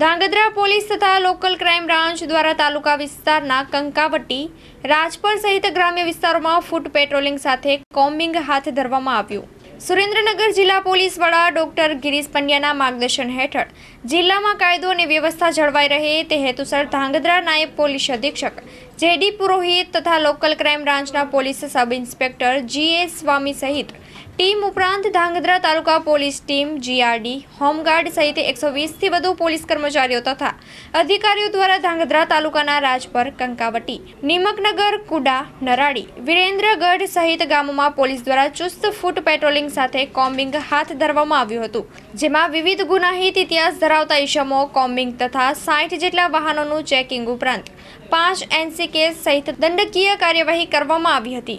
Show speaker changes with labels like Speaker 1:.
Speaker 1: Dhrangadhra police તથા local crime branch દ્વારા તાલુકા વિસ્તારના કંકાવટી, રાજપર સહિત ગ્રામ્ય વિસ્તારોમાં ફૂટ પેટ્રોલિંગ સાથે કોમ્બિંગ હાથ ધરવામાં આવ્યું. સુરેન્દ્રનગર જિલ્લા પોલીસ વડા ડોક્ટર ગિરીશ પંડ્યાના માર્ગદર્શન હેઠળ જિલ્લામાં કાયદો અને વ્યવસ્થા જળવાઈ રહે તે હેતુસર ધાંગધ્રા નાયબ પોલીસ અધિક્ષક, જેડી પુરોહિત તથા લોકલ ક્રાઇમ બ્રાન્ચના police sub inspector G S Swami સહિત ટીમ ઉપરાંત Dhrangadhra taluka police team, GRD, home guard સહિત એકસો વીસથી વધુ પોલીસ કર્મચારીઓ તથા અધિકારીઓ દ્વારા ધાંગધ્રા તાલુકાના રાજપર કંકાવટી. નિમકનગર, કુડા, નરાડી, વિરેન્દ્રગઢ સહિત ગામોમાં પોલીસ દ્વારા ચુસ્ત ફૂટ પેટ્રોલિંગ સાથે કોમ્બિંગ હાથ ધરવામાં આવ્યું હતું, જેમાં વિવિધ ગુનાહિત ઇતિહાસ ધરાવતા ઈસમો, કોમ્બિંગ તથા સાઠ જેટલા વાહનોનું ચેકિંગ ઉપરાંત પાંચ એનસી કેસ સહિત દંડકીય કાર્યવાહી કરવામાં આવી હતી.